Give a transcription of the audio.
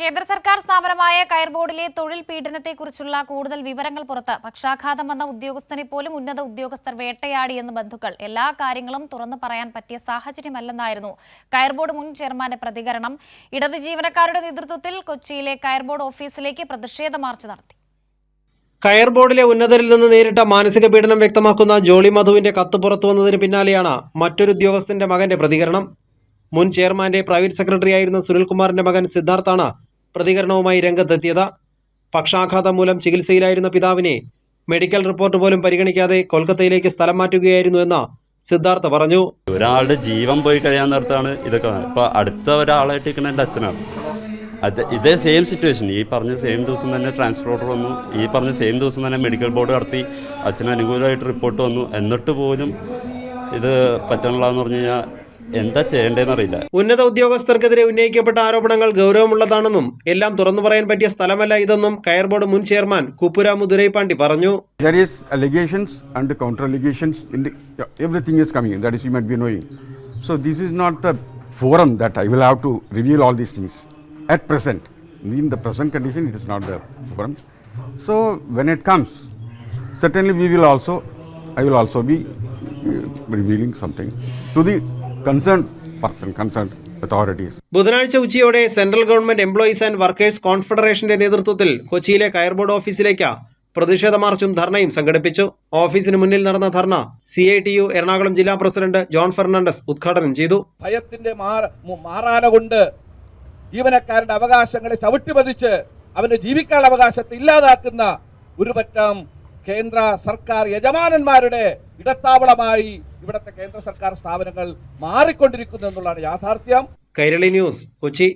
കേന്ദ്ര സർക്കാർ സ്ഥാപനമായ കയർ ബോർഡിലെ തൊഴിൽ പീഡനത്തെക്കുറിച്ചുള്ള കൂടുതൽ വിവരങ്ങൾ പുറത്ത് പക്ഷാഘാതം വന്ന ഉദ്യോഗസ്ഥനെ പോലും ഉന്നത ഉദ്യോഗസ്ഥർ വേട്ടയാടിയെന്ന് ബന്ധുക്കൾ. എല്ലാ കാര്യങ്ങളും തുറന്നു പറയാൻ പറ്റിയ സാഹചര്യമല്ലെന്നായിരുന്നു കയർ ബോർഡ് മുൻ ചെയർമാന്റെ പ്രതികരണം. ഇടത് ജീവനക്കാരുടെ നേതൃത്വത്തിൽ കൊച്ചിയിലെ കയർ ബോർഡ് ഓഫീസിലേക്ക് പ്രതിഷേധ മാർച്ച് നടത്തി. കയർ ബോർഡിലെ ഉന്നതരിൽ നിന്ന് നേരിട്ട മാനസിക പീഡനം വ്യക്തമാക്കുന്ന ജോളി മധുവിന്റെ കത്ത് പുറത്തു വന്നതിന് പിന്നാലെയാണ് മറ്റൊരു ഉദ്യോഗസ്ഥന്റെ മകന്റെ പ്രതികരണം. മുൻ ചെയർമാന്റെ പ്രൈവറ്റ് സെക്രട്ടറി ആയിരുന്ന സുനിൽകുമാറിന്റെ മകൻ സിദ്ധാർത്ഥാണ് പ്രതികരണവുമായി രംഗത്തെത്തിയത്. പക്ഷാഘാതം മൂലം ചികിത്സയിലായിരുന്ന പിതാവിനെ മെഡിക്കൽ റിപ്പോർട്ട് പോലും പരിഗണിക്കാതെ കൊൽക്കത്തയിലേക്ക് സ്ഥലം മാറ്റുകയായിരുന്നു എന്ന് സിദ്ധാർത്ഥ പറഞ്ഞു. ഒരാളുടെ ജീവൻ പോയി കഴിയാൻ നേരത്താണ് ഇതൊക്കെ ഇപ്പോൾ അടുത്ത ഒരാളായിട്ട് നിൽക്കുന്ന എന്റെ അച്ഛനാണ്. അത് ഇതേ സെയിം സിറ്റുവേഷൻ ഈ പറഞ്ഞ സെയിം ദിവസം തന്നെ ട്രാൻസ്ഫർ ഓർഡർ വന്നു. ഈ പറഞ്ഞ സെയിം ദിവസം തന്നെ മെഡിക്കൽ ബോർഡ് നടത്തി. അച്ഛന് അനുകൂലമായിട്ട് റിപ്പോർട്ട് വന്നു. എന്നിട്ട് പോലും ഇത് പറ്റണില്ല പറഞ്ഞു കഴിഞ്ഞാൽ എന്താ ചെയ്യേണ്ടതെന്ന് അറിയില്ല ഉന്നത ഉദ്യോഗസ്ഥർക്കെതിരെ ഉന്നയിക്കപ്പെട്ട ആരോപണങ്ങൾ ഗൗരവമുള്ളതാണെന്നും എല്ലാം തുറന്നു പറയാൻ പറ്റിയ സ്ഥലമല്ല ഇതെന്നും കയർ ബോർഡ് മുൻ ചെയർമാൻ കുപ്പുരാമു ദുരൈപ്പാണ്ടി പറഞ്ഞു There is allegations and counter allegations. In the, yeah, everything is coming. That is, you might be knowing. So this is not the forum that I will have to reveal all these things at present. In the present condition, it is not the forum. So when it comes, certainly we will also, I will also be uh, revealing something to the concerned person, concerned authorities. ബുധനാഴ്ച ഉച്ചയോടെ central government employees and workers കോൺഫെഡറേഷന്റെ നേതൃത്വത്തിൽ കൊച്ചിയിലെ കയർ board ഓഫീസിലേക്ക് പ്രതിഷേധ മാർച്ചും ധർണയും സംഘടിപ്പിച്ചു ഓഫീസിന് മുന്നിൽ നടന്ന dharna C I T U Ernakulam ജില്ലാ പ്രസിഡന്റ് ജോൺ ഫെർണാണ്ടസ് ഉദ്ഘാടനം ചെയ്തു ഭയത്തിന്റെ മാറ- മാറാല കൊണ്ട് ജീവനക്കാരുടെ അവകാശങ്ങളെ ചവിട്ടിപതിച്ച് അവന്റെ ജീവിക്കാനുള്ള അവകാശത്തെ ഇല്ലാതാക്കുന്ന ഒരു പറ്റം കേന്ദ്ര സർക്കാർ യജമാനന്മാരുടെ ഇടത്താവളമായി ഇവിടുത്തെ കേന്ദ്ര സർക്കാർ സ്ഥാപനങ്ങൾ മാറിക്കൊണ്ടിരിക്കുന്നു എന്നുള്ളതാണ് യാഥാർത്ഥ്യം. കൈരളി ന്യൂസ് കൊച്ചി.